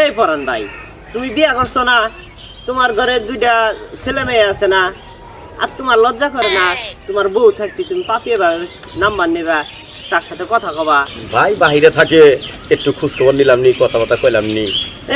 এই পরান ভাই তুমি বিয়া করছ না? তোমার ঘরে দুইটা ছেলে মেয়ে আছে না? আর তোমার লজ্জা করে না? তোমার বউ থাকতে তুমি পাপিয়ে নাম্বার নেবা তার সাথে কথা কবা। ভাই বাহিরে থাকে একটু খোঁজ খবর নিলাম নি কথাবার্তা কইলাম নি।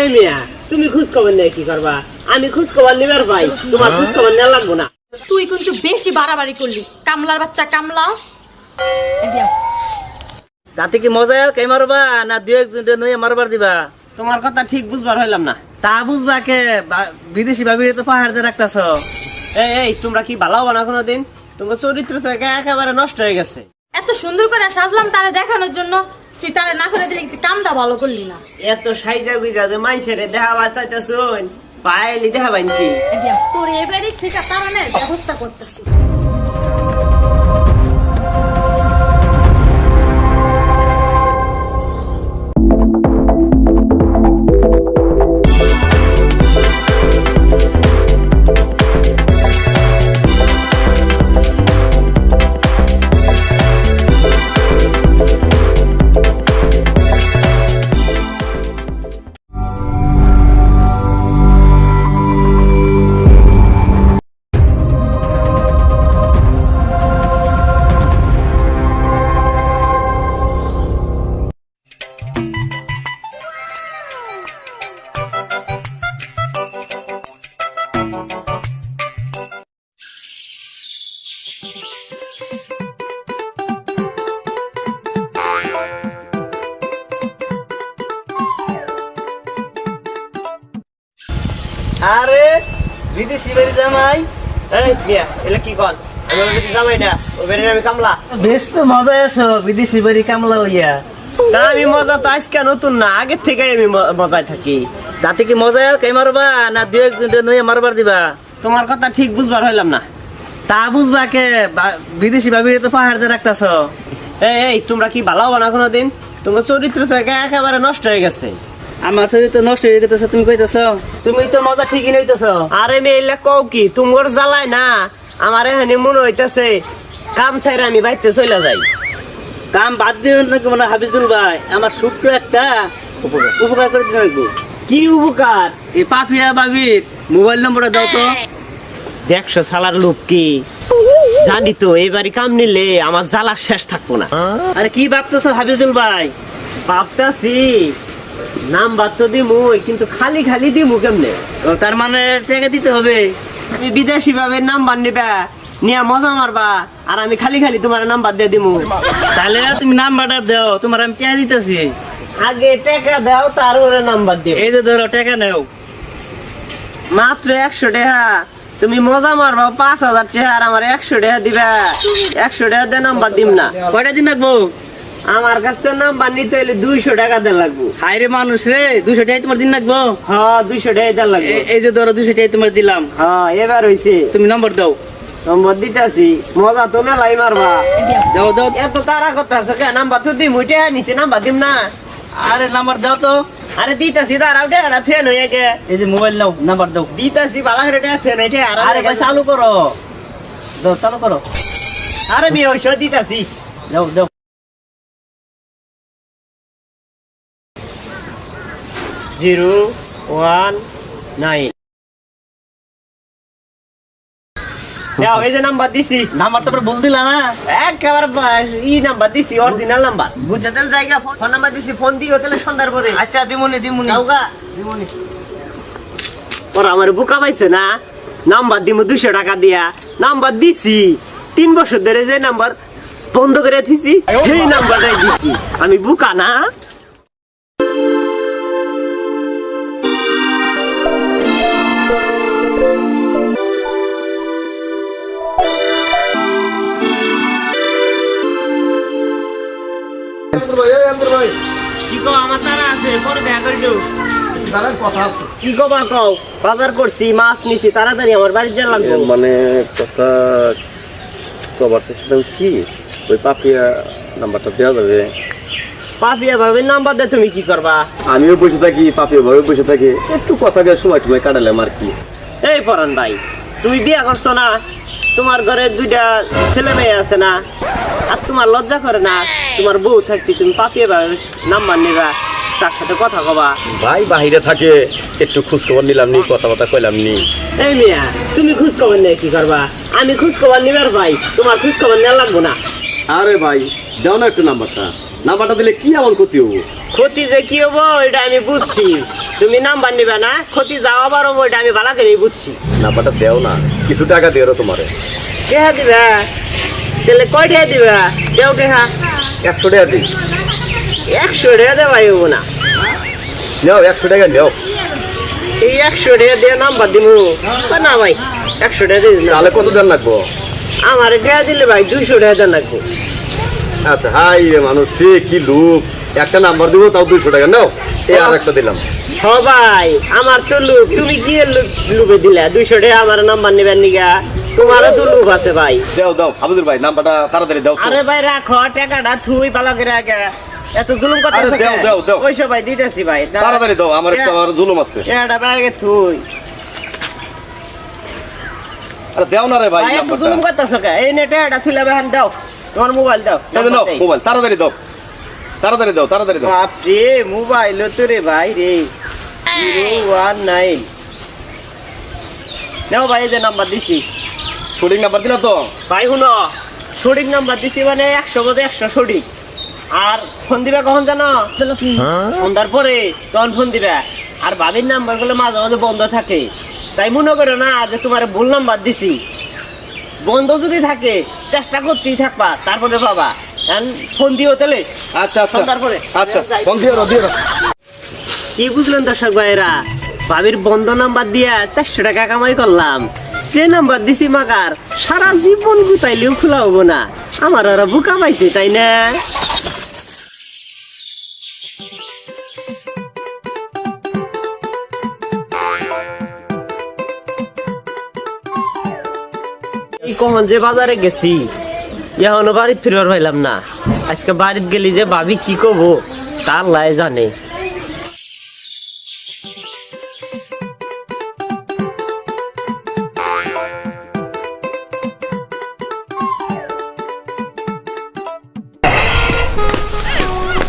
এই মিয়া তুমি খোঁজ খবর নিয়ে কি করবা? আমি খোঁজ খবর নিবার ভাই তোমার খোঁজ খবর নেওয়া লাগবো না। তুই কিন্তু বেশি বাড়াবাড়ি করলি। কামলার বাচ্চা কামলা। তাতে কি মজা কে মারবা না দুই একজন নয়ে মারবার দিবা? তোমার কথা ঠিক বুঝবার হইলাম না। তা বুঝবা কে বিদেশি ভাবিরে তো পাহাড় দিয়ে রাখতেছ। এই এই তোমরা কি ভালো হব না কোনোদিন? তোমার চরিত্র তো একেবারে নষ্ট হয়ে গেছে। এত সুন্দর করে সাজলাম তারে দেখানোর জন্য তুই তারে না করে দিলি একটু কামটা ভালো করলি না। এত সাইজা গুইজা যে মানুষের দেখাবা চাইতেছুন পাইলি দেখাবাইন কি তোর এবারে তারানের ব্যবস্থা করতেছি। আরে বিদেশি বাড়ি জামাই। এই মিয়া এলে কি বেশ তো মজা বিদেশি বাড়ি কামলা হইয়া। তা আমি মজা তো আজকে নতুন না থেকে আমি মজায় থাকি। তাতে কি মজা কে মারবা না একজন মারবার দিবা? তোমার কথা ঠিক বুঝবার হইলাম না। তা বুঝবা কে বা- বিদেশি ভাবিরে তো পাহাড় দিয়ে রাখতেছ। এই তোমরা কি ভালো হব না কোনোদিন? তোমার চরিত্র একে- একেবারে নষ্ট হয়ে গেছে। আমার শরীর তো নষ্ট হয়ে গেতেছ তুমি কইতেছ? তুমি তো মজা ঠিকই নইতেছ আরে মেয়ে এলে কও কি? তোমার জ্বালায় না? আমার এখানে মনে হইতাছে কাম ছাইরা আমি বাইতে চলে যাই। কাম বাদ দিয়ে নাকি মানে হাবিজুল ভাই? আমার ছোট্ট একটা উপকার। করে দিতে লাগবো। কি উপকার? এই পাপিয়া বাবির মোবাইল নম্বরটা দাও তো। দেখছ সালার লোক কি? জানি তো এবারই কাম নিলে আমার জ্বালা শেষ থাকব না। আরে কি ভাবতেছ হাবিজুল ভাই? ভাবতাছি। নাম্বার তো দিমুই কিন্তু খালি খালি দিমু কেমনে? তার মানে টাকা দিতে হবে। তুমি বিদেশি ভাবে নাম্বার নিবা নিয়া মজা মারবা আর আমি খালি খালি তোমার নাম্বার দিয়ে দিমু। তাহলে তুমি নাম্বারটা দাও তোমার আমি টাকা দিতেছি। আগে টাকা দাও তারপরে নাম্বার দিও এই যে ধরো টাকা নেও। মাত্র একশো টাকা তুমি মজা মারবা পাঁচ হাজার টাকা আর আমার একশো টাকা দিবা। একশো টাকা দিয়ে নাম্বার দিম না। কয়টা দিন রাখব? আমার কাছ থেকে নাম্বার নিতে হলে দুইশো টাকা দেওয়া লাগবো। হাই রে মানুষ রে দুশো টাকা তোমার দিন রাখব হ্যাঁ দুইশো টাকা দেওয়া লাগবে। এই যে ধরো দুশো টাকা তোমার দিলাম। হ্যাঁ এবার হইছে। তুমি নম্বর দাও। নম্বর দিতেছি। মজা তো মেলাই মারবা। দাও দাও। এত তারা করতেছ কে নাম্বার তো দিম উঠে নিচে নাম্বার দিম না। আরে নাম্বার দাও তো। আরে দিতেছি দাঁড়াও থুয়ে নই একে। এই যে মোবাইল নাও নাম্বার দাও। দিতেছি বালা করে নই টাকা আরে ভাই চালু করো। দাও চালু করো। আরে মেয়ে ওইসব দিতেছি। দাও দাও। Zero one nine. দাও এই যে নাম্বার দিছি। নাম্বার তো ভুল দিলা না। একেবারে ই নাম্বার দিছি অরিজিনাল নাম্বার। বুঝছে জায়গা ফোন ফোন নাম্বার দিছি ফোন দিও তাহলে সন্ধ্যার পরে। আচ্ছা দিমুনি দিমুনি। যাওগা ওরা আমার বুকা পাইছে না? নাম্বার দিমু দুশো টাকা দিয়া। নাম্বার দিছি তিন বছর ধরে যে নাম্বার বন্ধ করে দিছি সেই নাম্বারটাই দিছি। আমি বুকা না? কি কবা কও বাজার করছি মাছ নিছি তাড়াতাড়ি আমার বাড়ি গেলাম এর মানে কথা কবার চেয়েছিলাম কি? ওই পাপিয়া নাম্বারটা দেওয়া যাবে। পাপিয়া ভাবে নাম্বার তুমি কি করবা? আমিও বসে থাকি পাপিয়া ভাবে বসে থাকি। একটু কথা দিয়ে সময় টুমায় কাটালাম আর কি। এই পরান ভাই তুমি বিয়া করছ না? তোমার ঘরে দুইটা ছেলে মেয়ে আছে না? আর তোমার লজ্জা করে না? তোমার বউ থাকতে তুমি পাপিয়ে নাম্বার নেবা তার সাথে কথা কবা। ভাই বাহিরে থাকে একটু খোঁজ খবর নিলাম নি কথাবার্তা কইলাম নি। এই মিয়া তুমি খোঁজ খবর নিয়ে কি করবা? আমি খোঁজ খবর নিবার ভাই তোমার খোঁজ খবর নেওয়া লাগবো না। আরে ভাই দাও না একটু নাম্বারটা। নাম্বারটা দিলে কি এমন ক্ষতি হব? ক্ষতি যে কি হব এটা আমি বুঝছি। তুমি নাম্বার নিবে না ক্ষতি যাও আবার হব এটা আমি ভালো করে বুঝছি। নাম্বারটা দেও না কিছু টাকা দিও তোমারে। কেহা দিবা? তাহলে কয় টাকা দিবা? দেও কেহা? একশো টাকা দিই একশো টাকা দেওয়া হব না। নাও একশো টাকা নাও। এই একশো টাকা দিয়ে নাম্বার দিব না ভাই একশো টাকা দিন না। তাহলে কত লাগবো? আমার টাকা দিলে ভাই দুইশো টাকা দেন লাগবো। আচ্ছা হাই রে মানুষ সে কি লুক? একটা নাম্বার দিব তাও দুইশো টাকা নাও। এই আর একটা দিলাম। সবাই আমার তো লুক তুমি কি লুকে দিলে? দুইশো টাকা আমার নাম্বার নেবেন নিগা তোমারও তো আছে ভাই। দাও দাও ভাই নাম্বারটা তাড়াতাড়ি দাও। আরে ভাই রাখো টাকাটা থুই পালা করে আগে। এত জুলুম কথা আরে দাও, দাও, ভাই দিতেছি ভাই। তাড়াতাড়ি দাও আমার একটু আমার জুলুম আছে। টাকাটা ভাই আগে থুই। আরে দাও না রে ভাই নাম্বারটা। জুলুম করতেছো কে? এই নেটে এটা থুলে ভাই দাও। তোমার মোবাইল দাও। মোবাইল তাড়াতাড়ি দাও। তাড়াতাড়ি দাও তাড়াতাড়ি মোবাইল তো রে ভাই রে। জিরো ওয়ান নাইন নাও ভাই এই যে নাম্বার দিছি। সঠিক নাম্বার দিলা তো? ভাই শুনো সঠিক নাম্বার দিছি মানে একশো বোধ একশো সঠিক। আর ফোন দিবা কখন জানো? সন্ধ্যার পরে তখন ফোন দিবা। আর বাবির নাম্বারগুলো মাঝে মাঝে বন্ধ থাকে। তাই মনে করো না যে তোমার ভুল নাম্বার দিছি। বন্ধ যদি থাকে চেষ্টা করতেই থাকবা তারপরে বাবা ফোন দিও তাহলে। আচ্ছা আচ্ছা। সন্ধ্যার পরে। আচ্ছা ফোন দিও দিও কি বুঝলেন দর্শক ভাইরা ভাবির বন্ধ নাম্বার দিয়া চারশো টাকা কামাই করলাম। যে নাম্বার দিছি মাকার সারা জীবন গুতাইলেও খোলা হব না। আমার ওরা বুকা পাইছে, তাই না? কখন যে বাজারে গেছি, এখনও বাড়িতে ফিরবার পাইলাম না। আজকে বাড়িতে গেলি যে ভাবি কি কব তার লাই জানে।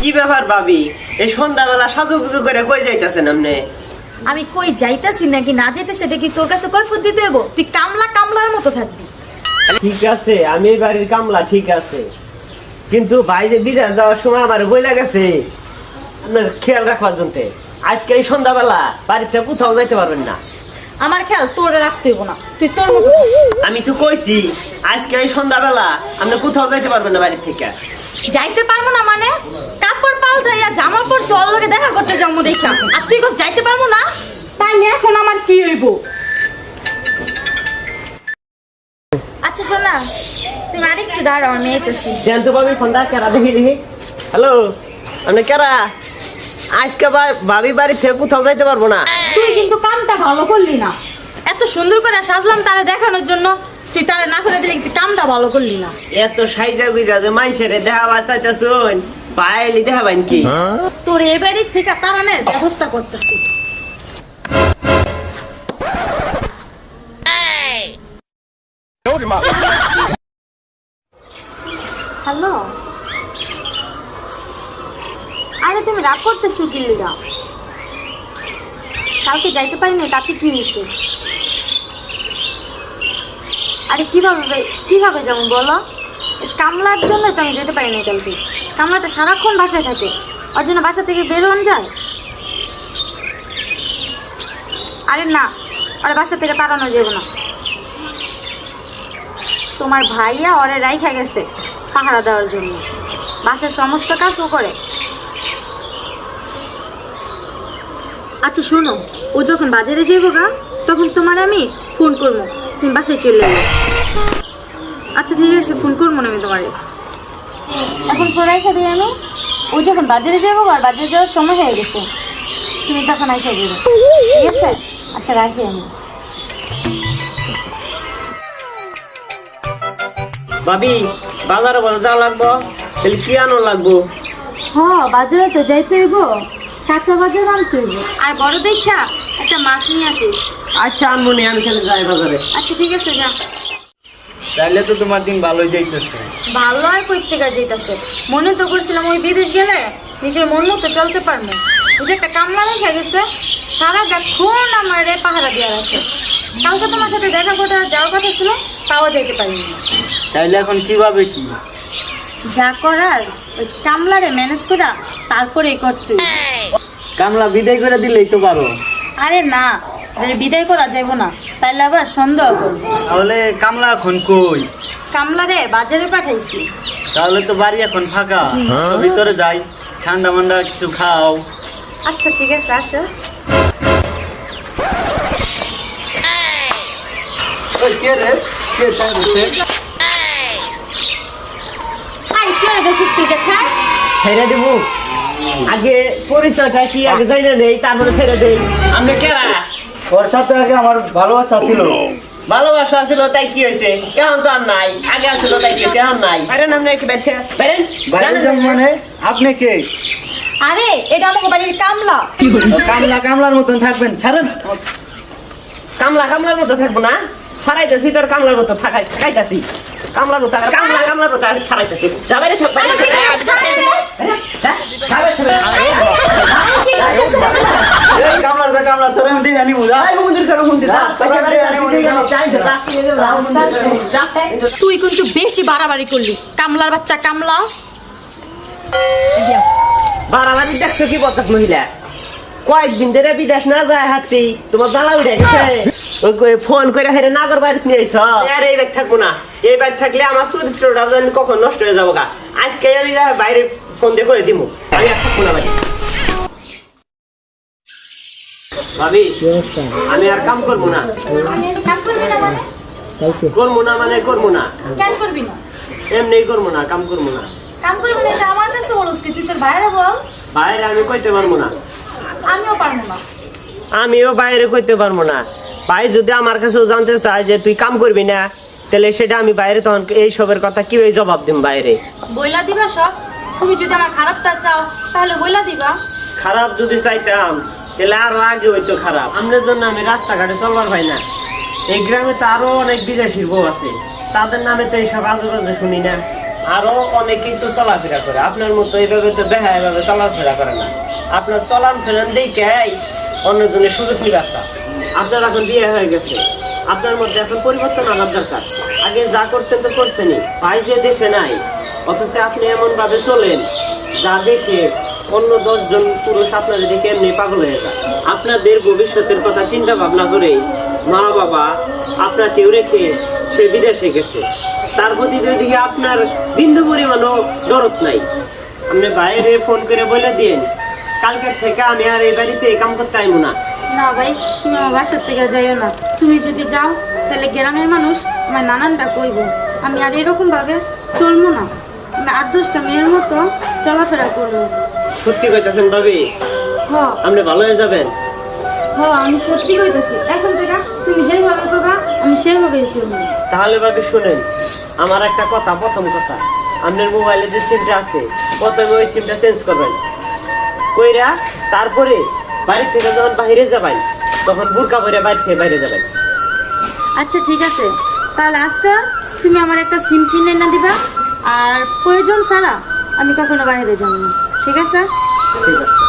কি ব্যাপার ভাবি? এই সন্ধ্যাবেলা সাজুগুজু করে কই যাইতেছেন আপনি? আমি কই যাইতাছি নাকি না যাইতেছি এটা কি তোর কাছে কই ফুট দিতে হইব? তুই কামলা কামলার মতো থাকবি। ঠিক আছে আমি এই বাড়ির কামলা ঠিক আছে। কিন্তু ভাই যে বিদেশ যাওয়ার সময় আমার বইলা গেছে আপনার খেয়াল রাখবার জন্য। আজকে এই সন্ধ্যাবেলা বাড়িতে কোথাও যাইতে পারবেন না। আমার খেয়াল তোরে রাখতে হইব না। তুই তোর মতো আমি তো কইছি আজকে এই সন্ধ্যাবেলা আপনি কোথাও যাইতে পারবেন না বাড়ি থেকে। যাইতে পারব না মানে? কাপড় পাল্টাইয়া জামা পরছে ওর লগে দেখা করতে যাব দেখলাম আর তুই কস যাইতে পারব না? তাইলে এখন আমার কি হইব? আচ্ছা শোনা তুমি আরেকটু দাঁড়াও আমি এতেছি জান তো ভাবি ফোনটা কেরা দেখি দেখি। হ্যালো আপনি কেরা? আজকে ভাবি বাড়ি থেকে কোথাও যাইতে পারব না। তুই কিন্তু কামটা ভালো করলি না। এত সুন্দর করে সাজলাম তারে দেখানোর জন্য তুই তারে না করে দিলে একটু কামটা ভালো করলি না। এত সাইজা গুইজা যে মানুষের দেখাবার চাইতেছুন। তোর এ থেকে তারানের ব্যবস্থা করতেছি। হ্যালো? আরে তুমি রাগ করতেছো কি লিগা? কালকে যাইতে পারিনি তাতে কি হয়েছে? আরে কীভাবে কীভাবে যেমন বলো? কামলার জন্য তো আমি যেতে পারিনি কালকে। কামলাটা সারাক্ষণ বাসায় থাকে। ওর জন্য বাসা থেকে বেরোন যায়। আরে না, ওরা বাসা থেকে তাড়ানো যাবে না। তোমার ভাইয়া ওরে রাইখা গেছে পাহারা দেওয়ার জন্য। বাসার সমস্ত কাজ ও করে। আচ্ছা শোনো, ও যখন বাজারে যাব গা, তখন তোমার আমি ফোন করব। তুমি বাসায় চলে এলো আচ্ছা ঠিক আছে, ফোন করব না আমি তোমার। এখন ফোন রাইখা দিই আমি ও যখন বাজারে যাব আর বাজারে যাওয়ার সময় হয়ে গেছে। তুমি তখন আইসা দিবে ঠিক আছে? আচ্ছা রাখি আমি। ভাবি বাজারে বলে যাওয়া লাগবো? তাহলে কি আনো লাগবো? হ্যাঁ বাজারে তো যাইতে হইব। কাঁচা বাজার আনতে হইব। আর বড় দেখা একটা মাছ নিয়ে আসিস। আচ্ছা আনব নি আমি তাহলে যাই বাজারে। আচ্ছা ঠিক আছে যা। তাহলে তো তোমার দিন ভালোই যাইতেছে। ভালো আর কই থেকে যাইতাছে। মনে তো করছিলাম ওই বিদেশ গেলে নিজের মন মতো চলতে পারব। যে একটা কামলা রেখে গেছে সারা যখন আমার রে পাহারা দিয়ে রাখে কালকে তোমার সাথে দেখা করতে যাওয়ার কথা ছিল তাও যাইতে পারিনি। তাইলে এখন কীভাবে কি? যা করার ওই কামলারে ম্যানেজ করা তারপরেই করতে। কামলা বিদায় করে দিলেই তো পারো। আরে না বিদায় করা যাইব না তাইলে আবার সন্দেহ করব। তাহলে কামলা এখন কই? কামলারে বাজারে পাঠাইছি। তাহলে তো বাড়ি এখন ফাঁকা। তো ভিতরে যাই ঠান্ডা মান্ডা কিছু খাও। আচ্ছা ঠিক আছে আসো। কে রে? কে তাই বসে আই কি হয়ে গেছিস ঠিক আছে ছেড়ে দেব। আগে পরিচয়টা কি আগে যাই না নেই তারপরে ছেড়ে দেই। আমি কেরা ওর সাথে আগে আমার ভালোবাসা ছিল। ভালোবাসা ছিল তাই কি হয়েছে? এখন তো আর নাই। আগে আসলো তাই কি হয়েছে? এখন নাই। বাইরেন আপনি থেকে বাইরেন মানে? আপনি কে? আরে এটা আমার বাড়ির কামলা। কামলা কামলার মতন থাকবেন ছাড়েন। কামলা কামলার মতো থাকব না। ছাড়াইতেছি তোর কামলার মতো থাকাই থাকাইতাছি। কামলা আমি ছাড়াইতেছি। কামলার বে কামলা তোর আমি দেখে নিবো যা আয় মন্দির করো মন্দির যা, বাইরে বাইরে যা, যাই তো, যা, যা, যা। তুই কিন্তু বেশি বাড়াবাড়ি করলি। কামলার বাচ্চা কামলা। বাড়াবাড়ি দেখছ কি বলতাস মহিলা? কয়েকদিন ধরে বিদেশ না যায় হাতি তোমার জ্বালা উঠে গেছে। ওই ফোন করে হেরে নাগর বাড়িতে নিয়ে আইছ? আর এই ব্যাগ থাকব না। এই ব্যাগ থাকলে আমার চরিত্রটা জানি কখন নষ্ট হয়ে যাব গা আজকে আমি বাইরে ফোন দিয়ে করে দিব আমি আর থাকব না বাড়ি ভাবি আমি আর কাম করব না। করবি না মানে করব না। মানে করবি এমনি করব না কাম করব না। কাম করবি না আমার কাছে বলছি তুই তোর বাইরে বল। বাইরে আমি কইতে পারব না। আমিও পারব না। আমিও বাইরে কইতে পারব না। ভাই যদি আমার কাছেও জানতে চায় যে তুই কাম করবি না তাহলে সেটা আমি বাইরে তখন এই সবের কথা কীভাবে জবাব দিম বাইরে? বইলা দিবা সব? তুমি যদি আমার খারাপটা চাও তাহলে বইলা দিবা। খারাপ যদি চাইতাম তাহলে আরও আগে হইতো খারাপ। আমাদের জন্য আমি রাস্তাঘাটে চলবার পাই না। এই গ্রামে তো আরও অনেক বিদেশির বউ আছে। তাদের নামে তো এইসব আজে শুনি না। আরও অনেকেই তো চলাফেরা করে। আপনার মতো এইভাবে তো বেহা এভাবে চলাফেরা করে না। আপনার চলান ফেরান দেখে অন্যজনের সুযোগ নিবাচ্ছা আপনার এখন বিয়ে হয়ে গেছে। আপনার মধ্যে এখন পরিবর্তন আনার দরকার। আগে যা করছেন তো করছেনই, ভাই যে দেশে নাই, অথচ আপনি এমনভাবে চলেন, যা দেখে অন্য দশজন পুরুষ আপনার দেখে এমনি পাগল হয়ে যায়। আপনাদের ভবিষ্যতের কথা চিন্তা ভাবনা করে মা বাবা আপনাকেও রেখে সে বিদেশে গেছে। তার প্রতি দিকে আপনার বিন্দু পরিমাণও দরদ নাই। আপনি বাইরে ফোন করে বলে দিন কালকের থেকে আমি আর এই বাড়িতে এই কাম করতে আইবো না। না ভাই তুমি আমার বাসার থেকে যাইও না। তুমি যদি যাও তাহলে গ্রামের মানুষ আমার নানানটা কইব। আমি আর এরকম ভাবে চলবো না। আমি আট দশটা মেয়ের মতো চলাফেরা করব। সত্যি কইতেছেন ভাবি? হ। আপনি ভালো হয়ে যাবেন? হ আমি সত্যি কইতেছি। এখন থেকে তুমি যেভাবে করবা আমি সেভাবেই চলবো। তাহলে ভাবি শুনেন আমার একটা কথা প্রথম কথা। আপনার মোবাইলে যে সিমটা আছে প্রথমে ওই সিমটা চেঞ্জ করবেন। কইরা তারপরে বাড়ির থেকে যখন বাইরে যাবাই তখন বুরকা পরে বাড়ি থেকে বাইরে যাবেন। আচ্ছা ঠিক আছে। তাহলে আজকে তুমি আমার একটা সিম কিনে না দিবা আর প্রয়োজন ছাড়া আমি কখনো বাইরে যাব না। ঠিক আছে? ঠিক আছে।